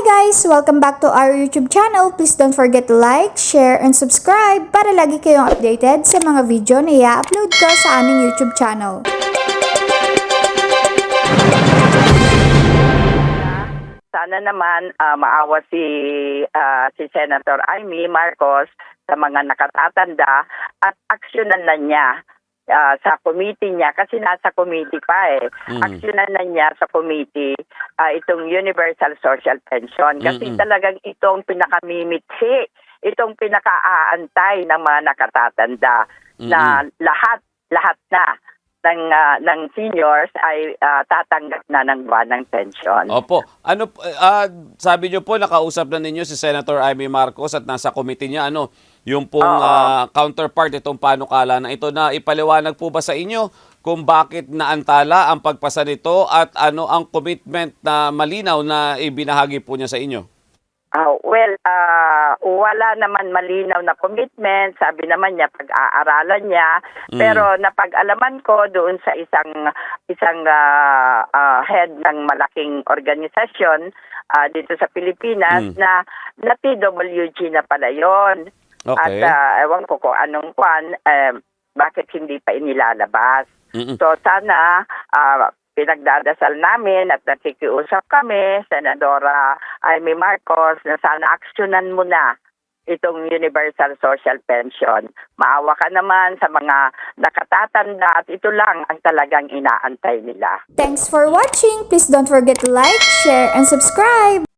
guys! Welcome back to our YouTube channel. Please don't forget to like, share, and subscribe para lagi kayong updated sa mga video na i-upload ko sa aming YouTube channel. Sana naman ah, maawa si ah, si Senator Amy Marcos sa mga nakatatanda at aksyonan na niya ah, sa committee niya kasi nasa committee pa eh. Mm. Aksyonan na niya sa committee ah, itong Universal Social Pension kasi Mm-mm. talagang itong pinakamimithi, itong pinakaaantay ng mga nakatatanda na lahat lahat na ng ah, ng seniors ay ah, tatanggap na ng buwan ng pension. Opo. Ano ah, sabi niyo po nakausap na ninyo si Senator Amy Marcos at nasa committee niya ano, yung pong ah, counterpart itong panukala na ito na ipaliwanag po ba sa inyo kung bakit naantala ang pagpasa nito at ano ang commitment na malinaw na ibinahagi po niya sa inyo? Ah, well, ah, wala naman malinaw na commitment. Sabi naman niya pag-aaralan niya. Mm. Pero napag-alaman ko doon sa isang isang ah, ah, head ng malaking organisasyon ah, dito sa Pilipinas Mm. na na PWG na pala 'yon. At Okay. ah, ewan ko kung anong kwan eh, bakit hindi pa inilalabas. Mm-mm. So sana ah, pinagdadasal namin at nakikiusap kami, Senadora Amy Marcos, na sana aksyonan mo na itong Universal Social Pension. Maawa ka naman sa mga nakatatanda at ito lang ang talagang inaantay nila. Thanks for watching! Please don't forget to like, share, and subscribe!